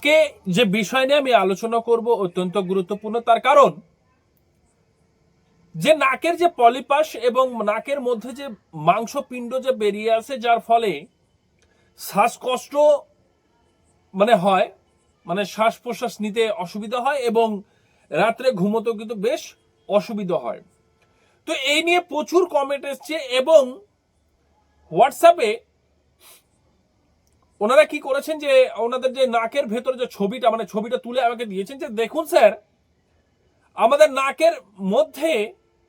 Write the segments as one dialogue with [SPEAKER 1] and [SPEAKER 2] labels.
[SPEAKER 1] আজকে যে বিষয় নিয়ে আমি আলোচনা করব অত্যন্ত গুরুত্বপূর্ণ, তার কারণ যে নাকের যে পলিপাস এবং নাকের মধ্যে যে মাংসপিণ্ড যে বেরিয়ে আসে, যার ফলে শ্বাসকষ্ট মানে হয় মানে শ্বাস প্রশ্বাস নিতে অসুবিধা হয় এবং রাত্রে ঘুমোতেও কিন্তু বেশ অসুবিধা হয়। তো এই নিয়ে প্রচুর কমেন্ট এসছে এবং হোয়াটসঅ্যাপে ওনারা কি করেছেন যে, ওনাদের যে নাকের ভেতরে যে ছবিটা মানে ছবিটা তুলে আমাকে দিয়েছেন যে, দেখুন স্যার, আমাদের নাকের মধ্যে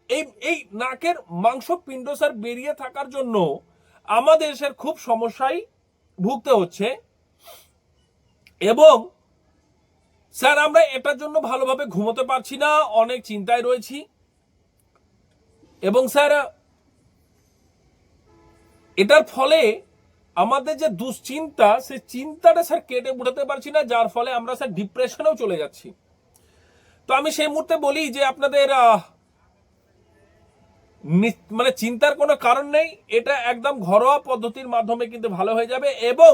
[SPEAKER 1] এই এই নাকের মাংসপিণ্ড স্যার বেরিয়ে থাকার জন্য আমাদের স্যার খুব সমস্যায় ভুগতে হচ্ছে। এবং স্যার, আমরা এটার জন্য ভালোভাবে ঘুমোতে পারছি না, অনেক চিন্তায় রয়েছি। এবং স্যার, এটার ফলে আমাদের যে দুশ্চিন্তা, সেই চিন্তাটা স্যার কেটে উঠাতে পারছি না, যার ফলে আমরা স্যার ডিপ্রেশনেও চলে যাচ্ছি। তো আমি সেই মুহূর্তে বলি যে আপনাদের মানে চিন্তার কোনো কারণ নেই, এটা একদম ঘরোয়া পদ্ধতির মাধ্যমে কিন্তু ভালো হয়ে যাবে এবং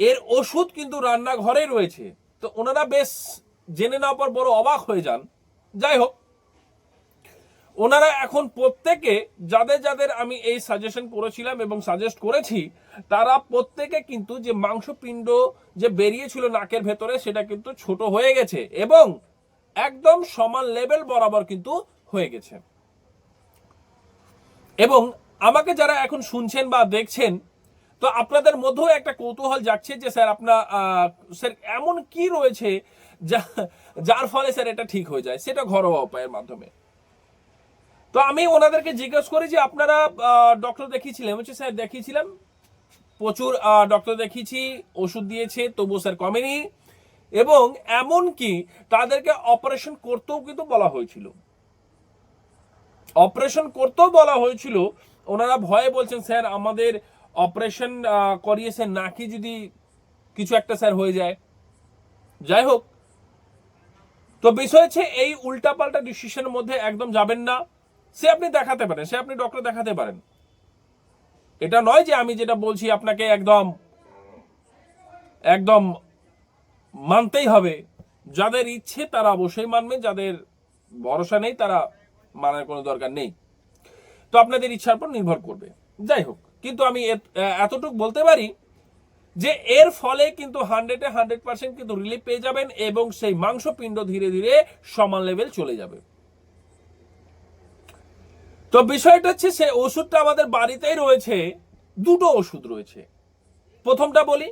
[SPEAKER 1] এর ওষুধ কিন্তু রান্নাঘরে রয়েছে। তো ওনারা বেশ জেনে নেওয়ার পর বড় অবাক হয়ে যান। যাই হোক ওনারা এখন প্রত্যেকে, যাদের যাদের আমি এই সাজেশন করেছিলাম এবং সাজেস্ট করেছি, তারা প্রত্যেকে কিন্তু যে মাংসপিণ্ড যে বেরিয়েছিল নাকের ভেতরে, সেটা কিন্তু ছোট হয়ে গেছে এবং একদম সমান লেভেল বরাবর কিন্তু হয়ে গেছে। এবং আমাকে যারা এখন শুনছেন বা দেখছেন, তো আপনাদের মধ্যেও একটা কৌতূহল যাচ্ছে যে স্যার আপনার স্যার এমন কি রয়েছে যা, যার ফলে স্যার এটা ঠিক হয়ে যায়, সেটা ঘরোয়া উপায়ের মাধ্যমে। তো আমি ওনাদেরকে জিজ্ঞেস করি যে আপনারা ডক্টর দেখিয়েছিলেন বলছে স্যার দেখিয়েছিলাম। প্রচুর ডক্টর দেখিয়েছি, ওষুধ দিয়েছে তবু স্যার কমেনি। এবং এমন কি তাদেরকে অপারেশন করতেও কিন্তু বলা হয়েছিল। অপারেশন করতেও বলা হয়েছিল, ওনারা ভয়ে বলছেন, স্যার, আমাদের অপারেশন করিয়ে স্যার নাকি যদি কিছু একটা স্যার হয়ে যায়। যাই হোক, তো বিষয় হচ্ছে, এই উল্টাপাল্টা ডিসিশনের মধ্যে একদম যাবেন না। সে আপনি দেখাতে পারেন, সে আপনি ডক্টর দেখাতে পারেন। এটা নয় যে আমি যেটা বলছি আপনাকে একদম একদম মানতেই হবে। যাদের ইচ্ছে তারা অবশ্যই মানবে যাদের ভরসা নেই তারা মানার কোনো দরকার নেই। তো আপনাদের ইচ্ছার উপর নির্ভর করবে। যাই হোক, কিন্তু আমি এত- এতটুকু বলতে পারি যে এর ফলে কিন্তু হান্ড্রেডে হান্ড্রেড পার্সেন্ট কিন্তু রিলিফ পেয়ে যাবেন এবং সেই মাংসপিণ্ড ধীরে ধীরে সমান লেভেল চলে যাবে। তো বিষয়টা হচ্ছে সে ওষুধটা আমাদের বাড়িতেই রয়েছে, দুটো ওষুধ রয়েছে। প্রথমটা বলি,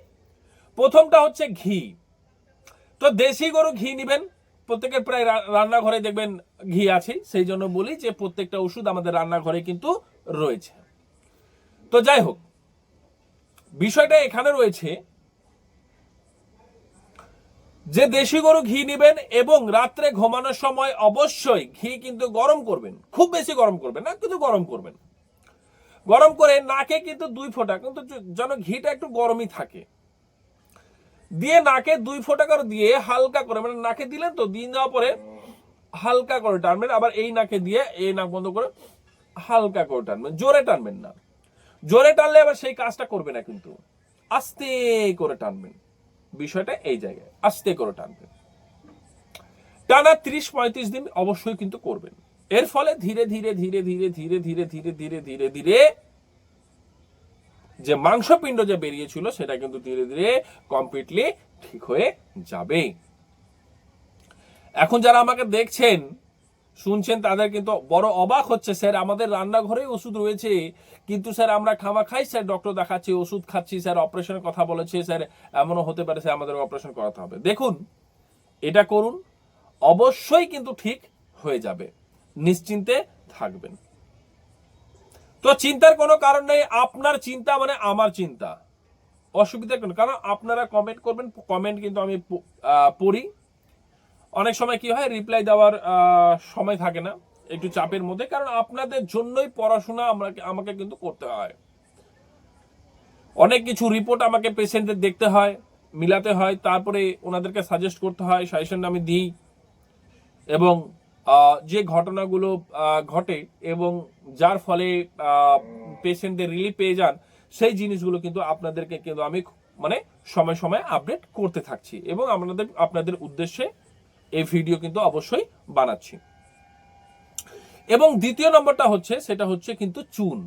[SPEAKER 1] প্রথমটা হচ্ছে ঘি। তো দেশি গরু ঘি নেবেন, প্রত্যেকের প্রায় রান্নাঘরে দেখবেন ঘি আছে, সেই জন্য বলি যে প্রত্যেকটা ওষুধ আমাদের রান্নাঘরে কিন্তু রয়েছে। তো যাই হোক, বিষয়টা এখানে রয়েছে যে দেশি গরু ঘি নেবেন এবং রাত্রে ঘুমানোর সময় অবশ্যই ঘি কিন্তু গরম করবেন। খুব বেশি গরম করবেন না, কিন্তু গরম করবেন। গরম করে নাকে কিন্তু দুই ফোঁটা, কিন্তু যেন ঘিটা একটু গরমই থাকে। দিয়ে নাকে দুই ফোঁটা করে দিয়ে হালকা করে মানে নাকে দিলেন তো দিন যাওয়ার পরে হালকা করে টানবেন, আবার এই নাকে দিয়ে এই নাক বন্ধ করে হালকা করে টানবেন, জোরে টানবেন না। জোরে টানলে আবার সেই কাজটা করবে না কিন্তু। আস্তে করে টানবেন। বিষয়টা এই জায়গায়। আস্তে করে টানবেন। টানা ত্রিশ পঁয়ত্রিশ দিন অবশ্যই কিন্তু করবেন। এর ফলে ধীরে ধীরে ধীরে ধীরে ধীরে ধীরে ধীরে ধীরে ধীরে ধীরে যে মাংসপিণ্ড যে বেরিয়েছিল সেটা কিন্তু ধীরে ধীরে কমপ্লিটলি ঠিক হয়ে যাবে এখন যারা আমাকে দেখছেন শুনছেন, তাদের কিন্তু বড় অবাক হচ্ছে, স্যার, আমাদের রান্নাঘরে ওষুধ রয়েছে। কিন্তু স্যার, আমরা খাওয়া খাই, স্যার, ডক্টর দেখাচ্ছি, ওষুধ খাচ্ছি, স্যার, অপারেশনের কথা বলেছে, স্যার, এমনও হতে পারে, স্যার, আমাদের অপারেশন করাতে হবে। দেখুন, এটা করুন, অবশ্যই কিন্তু ঠিক হয়ে যাবে, নিশ্চিন্তে থাকবেন। তো চিন্তার কোনো কারণ নেই, আপনার চিন্তা মানে আমার চিন্তা। অসুবিধা কারণ আপনারা কমেন্ট করবেন কমেন্ট কিন্তু আমি পড়ি। অনেক সময় কি হয় রিপ্লাই দেওয়ার সময় থাকে না, একটু চাপের মধ্যে, কারণ আপনাদের জন্যই পড়াশোনা আমাকে আমাকে কিন্তু করতে হয়। অনেক কিছু রিপোর্ট আমাকে পেশেন্টের দেখতে হয়, মিলাতে হয়, তারপরে ওনাদেরকে সাজেস্ট করতে হয় সাজেশন আমি দিই এবং যে ঘটনাগুলো ঘটে এবং যার ফলে পেশেন্টদের রিলিফ পেয়ে যান, সেই জিনিসগুলো কিন্তু আপনাদেরকে কিন্তু আমি মানে সময় সময় আপডেট করতে থাকছি এবং আপনাদের আপনাদের উদ্দেশ্যে এই ভিডিও কিন্তু অবশ্যই বানাচ্ছি। এবং দ্বিতীয় নম্বরটা হচ্ছে, সেটা হচ্ছে কিন্তু চুন।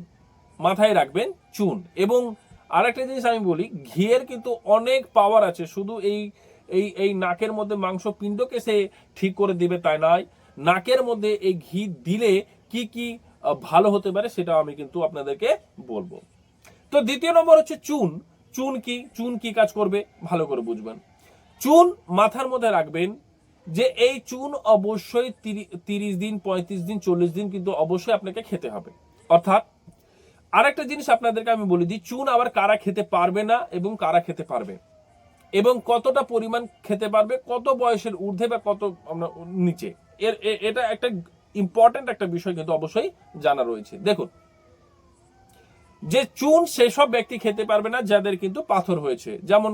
[SPEAKER 1] মাথায় রাখবেন চুন। এবং আরেকটা জিনিস আমি বলি, ঘিয়ের কিন্তু অনেক পাওয়ার আছে। শুধু এই এই এই নাকের মধ্যে মাংস পিণ্ডকে সে ঠিক করে দিবে তাই নয়, নাকের মধ্যে এই ঘি দিলে কি কি ভালো হতে পারে সেটা আমি কিন্তু আপনাদেরকে বলব। তো দ্বিতীয় নম্বর হচ্ছে চুন। চুন কি? চুন কি কাজ করবে? ভালো করে বুঝবেন। চুন মাথার মধ্যে রাখবেন যে এই চুন অবশ্যই তিরিশ দিন, পঁয়ত্রিশ দিন, চল্লিশ দিন কিন্তু অবশ্যই আপনাকে খেতে হবে। অর্থাৎ আরেকটা জিনিস আপনাদেরকে আমি বলে দিই, চুন আবার কারা খেতে পারবে না এবং কারা খেতে পারবে? এবং কতটা পরিমাণ খেতে পারবে, কত বয়সের ঊর্ধ্বে বা কত আমরা নিচে? এর এটা একটা ইম্পর্টেন্ট একটা বিষয় কিন্তু অবশ্যই জানা রয়েছে। দেখুন, যে চুন সেসব ব্যক্তি খেতে পারবে না, যাদের কিন্তু পাথর হয়েছে। যেমন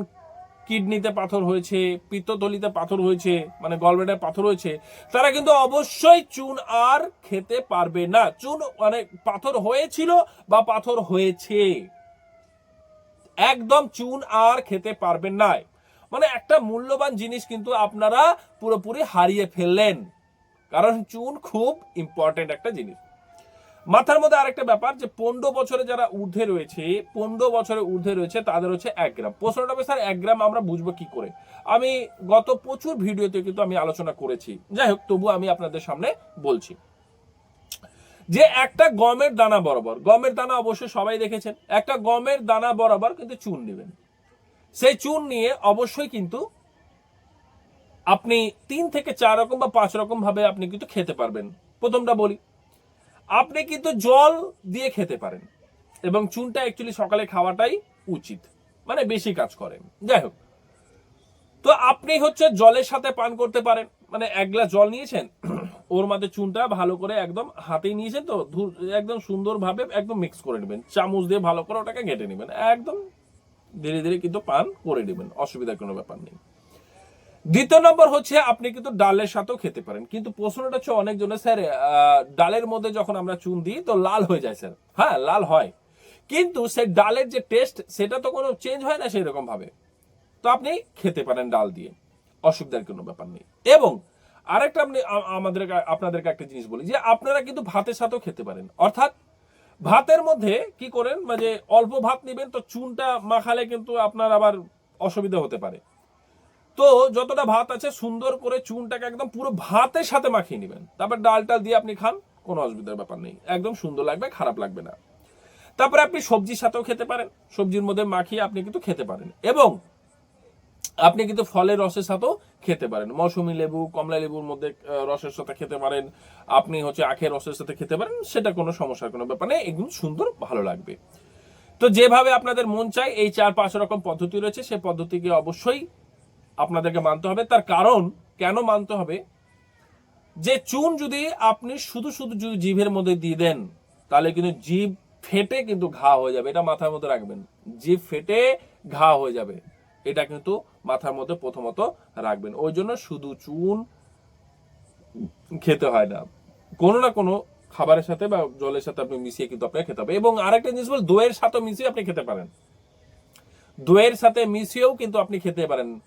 [SPEAKER 1] কিডনিতে পাথর হয়েছে, পিত্তথলিতে পাথর হয়েছে মানে গলব্লেডারে পাথর হয়েছে, তারা কিন্তু অবশ্যই চুন আর খেতে পারবে না। চুন মানে পাথর হয়েছিল বা পাথর হয়েছে। একদম চুন আর খেতে পারবেন না। মানে একটা মূল্যবান জিনিস কিন্তু আপনারা পুরোপুরি হারিয়ে ফেললেন। কারণ চুন খুব ইম্পর্টেন্ট একটা জিনিস। মাথার মধ্যে আরেকটা ব্যাপার যে পনেরো বছরে যারা ঊর্ধ্বে রয়েছে পনেরো বছরের ঊর্ধ্বে রয়েছে তাদের হচ্ছে এক গ্রাম। প্রশ্নটা হবে, স্যার এক গ্রাম আমরা বুঝব কি করে? আমি গত প্রচুর ভিডিওতে কিন্তু আমি আলোচনা করেছি। যাই হোক তবু আমি আপনাদের সামনে বলছি। যে একটা গমের দানা বরাবর গমের দানা অবশ্যই সবাই দেখেছেন একটা গমের দানা বরাবর কিন্তু চুন নেবেন। সেই চুন নিয়ে অবশ্যই কিন্তু আপনি তিন থেকে চার রকম বা পাঁচ রকম ভাবে আপনি কিন্তু খেতে পারবেন। প্রথমটা বলি আপনি কিন্তু জল দিয়ে খেতে পারেন। এবং চুনটা অ্যাকচুয়ালি সকালে খাওয়াটাই উচিত। মানে বেশি কাজ করে। যাই হোক। তো আপনি হচ্ছে জলের সাথে পান করতে পারেন। মানে এক গ্লাস জল নিয়েছেন, ওর মধ্যে চুনটা ভালো করে একদম হাতেই নিয়েছেন তো একদম সুন্দরভাবে একদম মিক্স করে নেবেন। চামচ দিয়ে ভালো করে ওটাকে ঘেটে নেবেন। একদম ধীরে ধীরে কিন্তু পান করে নেবেন। অসুবিধার কোনো ব্যাপার নেই। দ্বিতীয় নম্বর হচ্ছে আপনি কিন্তু ডালের সাথেও খেতে পারেন। কিন্তু প্রশ্নটা হচ্ছে অনেকজনের স্যার ডালের মধ্যে যখন আমরা চুন দিই তো লাল হয়ে যায়, স্যার। হ্যাঁ লাল হয়। কিন্তু সে ডালের যে টেস্ট সেটা তো কোনো চেঞ্জ হয় না সেই রকম ভাবে। তো আপনি খেতে পারেন ডাল দিয়ে। অসুবিধার কোনো ব্যাপার নেই। এবং আরেকটা আপনি আমাদের আপনাদেরকে একটা জিনিস বলি যে আপনারা কিন্তু ভাতের সাথেও খেতে পারেন। অর্থাৎ ভাতের মধ্যে কি করেন মানে অল্প ভাত নেবেন তো চুনটা মাখালে কিন্তু আপনার আবার অসুবিধা হতে পারে। তো যতটা ভাত আছে সুন্দর করে চুনটাকে একদম পুরো ভাতের সাথে মাখিয়ে নেবেন। তারপর ডাল টাল দিয়ে আপনি খান, কোনো অসুবিধার ব্যাপার নেই। একদম সুন্দর লাগবে, খারাপ লাগবে না। তারপরে আপনি সবজির সাথেও খেতে পারেন। সবজির মধ্যে মাখিয়ে আপনি কিন্তু খেতে পারেন। এবং আপনি কিন্তু ফলের রসের সাথেও খেতে পারেন। মৌসুমী লেবু, কমলা লেবুর মধ্যে রসের সাথে খেতে পারেন। আপনি হচ্ছে আখের রসের সাথে খেতে পারেন, সেটা কোনো সমস্যার কোনো ব্যাপার নেই। এগুলো সুন্দর, ভালো লাগবে। তো যেভাবে আপনাদের মন চায়, এই চার পাঁচ রকম পদ্ধতি রয়েছে। সেই পদ্ধতিকে অবশ্যই আপনাদেরকে মানতে হবে। তার কারণ কেন মানতে হবে? যে চুন যদি আপনি শুধু শুধু যদি জিভের মধ্যে দিয়ে দেন, তাহলে কিন্তু জিভ ফেটে কিন্তু ঘা হয়ে যাবে। এটা মাথার মধ্যে রাখবেন। জিভ ফেটে ঘা হয়ে যাবে। এটা কিন্তু মাথার মধ্যে প্রথমত রাখবেন। ওই জন্য শুধু চুন খেতে হয় না। কোনো না কোনো খাবারের সাথে বা জলের সাথে আপনি মিশিয়ে কিন্তু আপনাকে খেতে হবে। এবং আরেকটা জিনিস বল, দইয়ের সাথে মিশিয়ে আপনি খেতে পারেন। দইয়ের সাথে মিশিয়েও কিন্তু আপনি খেতে পারেন।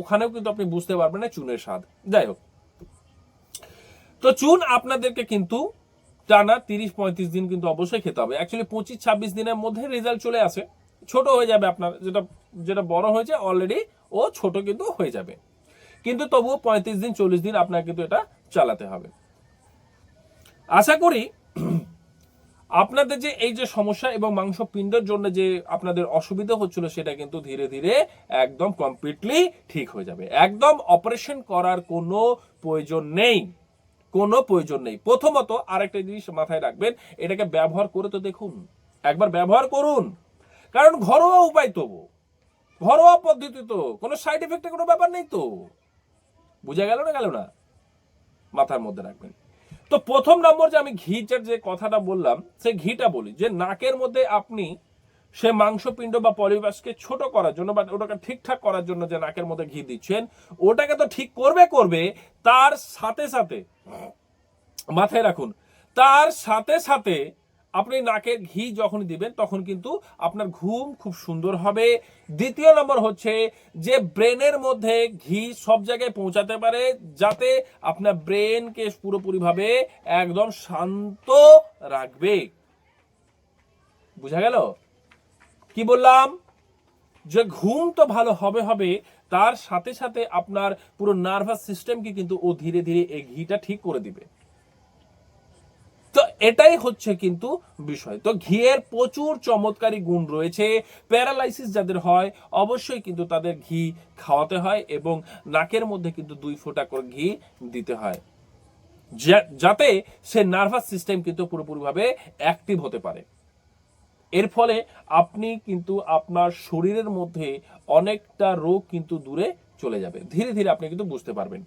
[SPEAKER 1] ওখানেও কিন্তু আপনি বুঝতে পারবেন না চুনের স্বাদ। যাই হোক। তো চুন আপনাদেরকে কিন্তু টানা তিরিশ পঁয়ত্রিশ দিন কিন্তু অবশ্যই খেতে হবে। অ্যাকচুয়ালি পঁচিশ ছাব্বিশ দিনের মধ্যে রেজাল্ট চলে আসে। ছোট হয়ে যাবে আপনার, যেটা যেটা বড় হয়েছে অলরেডি ও ছোট কিন্তু হয়ে যাবে। কিন্তু তবুও পঁয়ত্রিশ দিন, চল্লিশ দিন আপনাকে কিন্তু এটা চালাতে হবে। আশা করি আপনাদের যে এই যে সমস্যা এবং মাংস পিণ্ডের জন্য যে আপনাদের অসুবিধা হচ্ছিল, সেটা কিন্তু ধীরে ধীরে একদম কমপ্লিটলি ঠিক হয়ে যাবে। একদম অপারেশন করার কোনো প্রয়োজন নেই। কোনো প্রয়োজন নেই। প্রথমত আরেকটা জিনিস মাথায় রাখবেন, এটাকে ব্যবহার করে তো দেখুন। একবার ব্যবহার করুন। কারণ ঘরোয়া উপায় তো। ঘরোয়া পদ্ধতি তো। কোনো সাইড এফেক্টের কোনো ব্যাপার নেই তো। বুঝা গেল না গেল না? মাথার মধ্যে রাখবেন। তো প্রথম নম্বর যে আমি ঘিটার যে কথাটা বললাম, সে ঘিটা বলি, যে নাকের মধ্যে আপনি সে মাংসপিণ্ড বা পলিবাসকে ছোট করার জন্য বা ওটাকে ঠিকঠাক করার জন্য যে নাকের মধ্যে ঘি দিচ্ছেন, ওটাকে তো ঠিক করবে করবে, তার সাথে সাথে মাথায় রাখুন, তার সাথে সাথে আপনি নাকের ঘি যখন দিবেন, তখন কিন্তু আপনার ঘুম খুব সুন্দর হবে। দ্বিতীয় নম্বর হচ্ছে যে ব্রেনের মধ্যে ঘি সব জায়গায় পৌঁছাতে পারে, যাতে আপনার ব্রেনকে পুরোপুরিভাবে একদম শান্ত রাখবে। বুঝা গেল? কি বললাম? যে ঘুম তো ভালো হবে হবে, তার সাথে সাথে আপনার পুরো নার্ভাস সিস্টেমকে কিন্তু ও ধীরে ধীরে এই ঘিটা ঠিক করে দিবে। এটাই হচ্ছে কিন্তু বিষয়। তো ঘিয়ের প্রচুর চমৎকারী গুণ রয়েছে। প্যারালাইসিস যাদের হয়, অবশ্যই কিন্তু তাদের ঘি খাওয়াতে হয় এবং নাকের মধ্যে কিন্তু দুই ফোঁটা করে ঘি দিতে হয়। যাতে সে নার্ভাস সিস্টেম কিন্তু পুরোপুরিভাবে অ্যাক্টিভ হতে পারে। এর ফলে আপনি কিন্তু আপনার শরীরের মধ্যে অনেকটা রোগ কিন্তু দূরে চলে যাবে। ধীরে ধীরে আপনি কিন্তু বুঝতে পারবেন।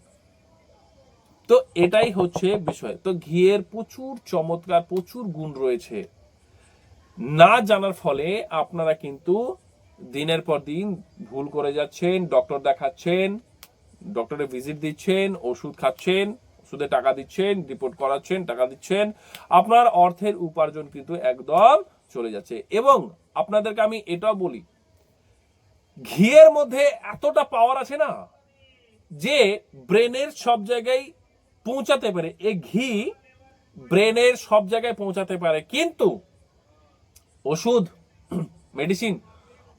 [SPEAKER 1] তো এটাই হচ্ছে বিষয়। তো ঘিয়ের প্রচুর চমৎকার, প্রচুর গুণ রয়েছে। না জানার ফলে আপনারা কিন্তু দিনের পর দিন ভুল করে যাচ্ছেন ডক্টর দেখাচ্ছেন ডক্টরে ভিজিট দিচ্ছেন, ওষুধ খাচ্ছেন, ওষুধে টাকা দিচ্ছেন রিপোর্ট করাচ্ছেন, টাকা দিচ্ছেন। আপনার অর্থের উপার্জন কিন্তু একদম চলে যাচ্ছে। এবং আপনাদেরকে আমি এটাও বলি, ঘিয়ের মধ্যে এতটা পাওয়ার আছে না, যে ব্রেনের সব জায়গায় পৌঁছাতে পারে। এই ঘি ব্রেনের সব জায়গায় পৌঁছাতে পারে। কিন্তু ওষুধ মেডিসিন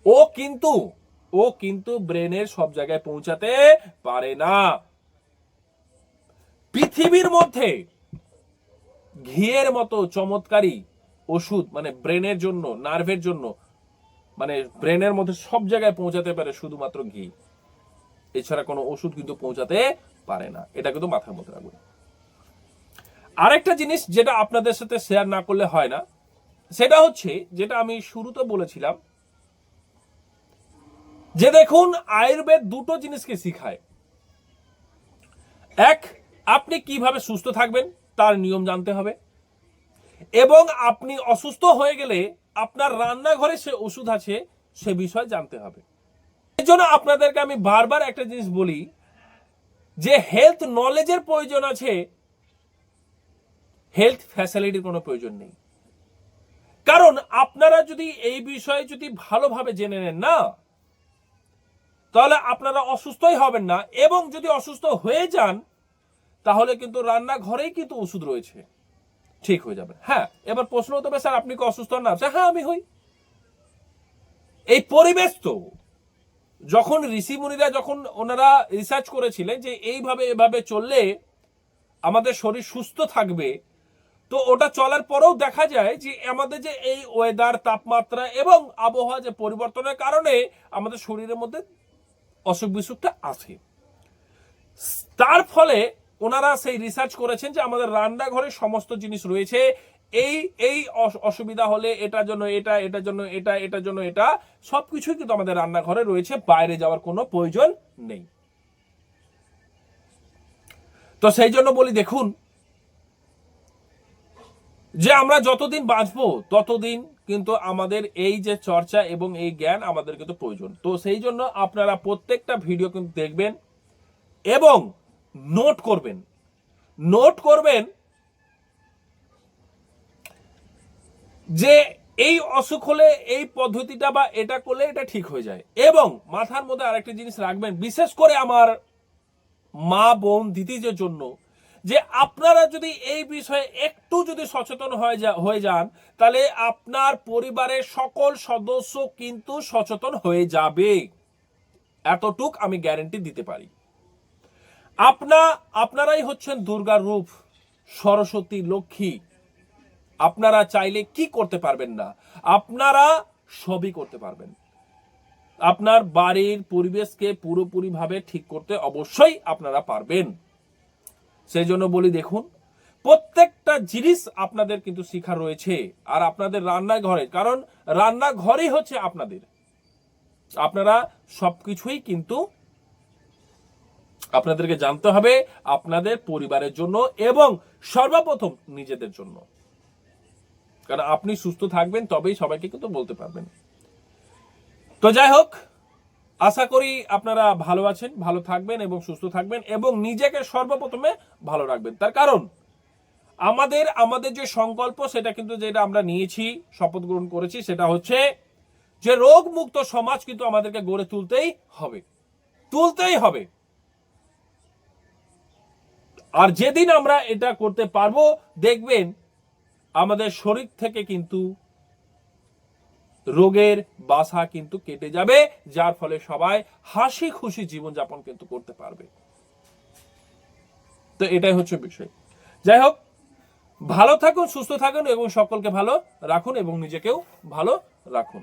[SPEAKER 1] ও কিন্তু ও কিন্তু ব্রেনের সব জায়গায় পৌঁছাতে পারে না। পৃথিবীর মধ্যে ঘিয়ের মতো চমৎকারী ওষুধ মানে ব্রেনের জন্য, নার্ভের জন্য মানে ব্রেনের মধ্যে সব জায়গায় পৌঁছাতে পারে শুধুমাত্র ঘি। এছাড়া কোনো ওষুধ কিন্তু পৌঁছাতে পারে না। এটা কিন্তু মাথার মধ্যে রাখবেন। আরেকটা জিনিস যেটা আপনাদের সাথে শেয়ার না করলে হয় না, সেটা হচ্ছে যেটা আমি শুরুতে বলেছিলাম, যে দেখুন আয়ুর্বেদ দুটো জিনিসকে শিখায়। এক, আপনি কীভাবে সুস্থ থাকবেন তার নিয়ম জানতে হবে। এবং আপনি অসুস্থ হয়ে গেলে আপনার রান্নাঘরে সে ওষুধ আছে সে বিষয় জানতে হবে। এর জন্য আপনাদেরকে আমি বারবার একটা জিনিস বলি যে হেলথ নলেজের প্রয়োজন আছে হেলথ ফ্যাসিলিটির কোনো প্রয়োজন নেই। কারণ আপনারা যদি এই বিষয়ে যদি ভালোভাবে জেনে নেন না, তাহলে আপনারা অসুস্থই হবেন না। এবং যদি অসুস্থ হয়ে যান, তাহলে কিন্তু রান্নাঘরেই কিন্তু ওষুধ রয়েছে। ঠিক হয়ে যাবে। হ্যাঁ এবার প্রশ্ন হতে স্যার, আপনি কি অসুস্থ না? হ্যাঁ আমি হই। এই পরিবেশ তো। যখন ঋষি মুনিরা যখন ওনারা রিসার্চ করেছিলেন যে এইভাবে এভাবে চললে আমাদের শরীর সুস্থ থাকবে, তো ওটা চলার পরেও দেখা যায় যে আমাদের যে এই ওয়েদার তাপমাত্রা এবং আবহাওয়া যে পরিবর্তনের কারণে আমাদের শরীরের মধ্যে অসুখ বিসুখটা আছে তার ফলে ওনারা সেই রিসার্চ করেছেন যে আমাদের রান্নাঘরে সমস্ত জিনিস রয়েছে এই এই অস- অসুবিধা হলে এটার জন্য এটা এটার জন্য এটা এটার জন্য এটা, সবকিছুই কিন্তু আমাদের রান্নাঘরে রয়েছে, বাইরে যাওয়ার কোনো প্রয়োজন নেই। তো সেই জন্য বলি দেখুন, যে আমরা যতদিন বাঁচবো, ততদিন কিন্তু আমাদের এই যে চর্চা এবং এই জ্ঞান আমাদের কিন্তু প্রয়োজন। তো সেই জন্য আপনারা প্রত্যেকটা ভিডিও কিন্তু দেখবেন এবং নোট করবেন। নোট করবেন যে এই অসুখ হলে এই পদ্ধতিটা বা এটা করলে এটা ঠিক হয়ে যায়। এবং মাথার মধ্যে আরেকটা জিনিস রাখবেন, বিশেষ করে আমার মা বোন দিদিদের জন্য, যে আপনারা যদি এই বিষয়ে একটু যদি সচেতন হয়ে যা হয়ে যান, তাহলে আপনার পরিবারের সকল সদস্য কিন্তু সচেতন হয়ে যাবে। এতটুক আমি গ্যারেন্টি দিতে পারি। আপনা আপনারাই হচ্ছেন দুর্গার রূপ, সরস্বতী লক্ষ্মী। আপনারা চাইলে কি করতে পারবেন না? আপনারা সবই করতে পারবেন। আপনার বাড়ির পরিবেশকে পুরোপুরিভাবে ঠিক করতে অবশ্যই আপনারা পারবেন। সেই জন্য বলি দেখুন, প্রত্যেকটা জিনিস আপনাদের কিন্তু শিখা রয়েছে, আর আপনাদের রান্নাঘরে, কারণ রান্নাঘরই হচ্ছে আপনাদের। আপনারা সবকিছুই কিন্তু আপনাদেরকে জানতে হবে আপনাদের পরিবারের জন্য এবং সর্বপ্রথম নিজেদের জন্য। কারণ আপনি সুস্থ থাকবেন, তবেই সবাইকে কিন্তু বলতে পারবেন। তো যাই হোক, আশা করি আপনারা ভালো আছেন, ভালো থাকবেন এবং সুস্থ থাকবেন এবং নিজেকে সর্বপ্রথমে ভালো রাখবেন। তার কারণ, আমাদের আমাদের যে সংকল্প, সেটা কিন্তু যেটা আমরা নিয়েছি, শপথ গ্রহণ করেছি, সেটা হচ্ছে যে রোগ মুক্ত সমাজ কিন্তু আমাদেরকে গড়ে তুলতেই হবে। তুলতেই হবে। আর যেদিন আমরা এটা করতে পারব, দেখবেন আমাদের শরীর থেকে কিন্তু রোগের বাসা কিন্তু কেটে যাবে, যার ফলে সবাই হাসি খুশি জীবনযাপন কিন্তু করতে পারবে। তো এটাই হচ্ছে বিষয়। যাই হোক, ভালো থাকুন, সুস্থ থাকুন এবং সকলকে ভালো রাখুন এবং নিজেকেও ভালো রাখুন।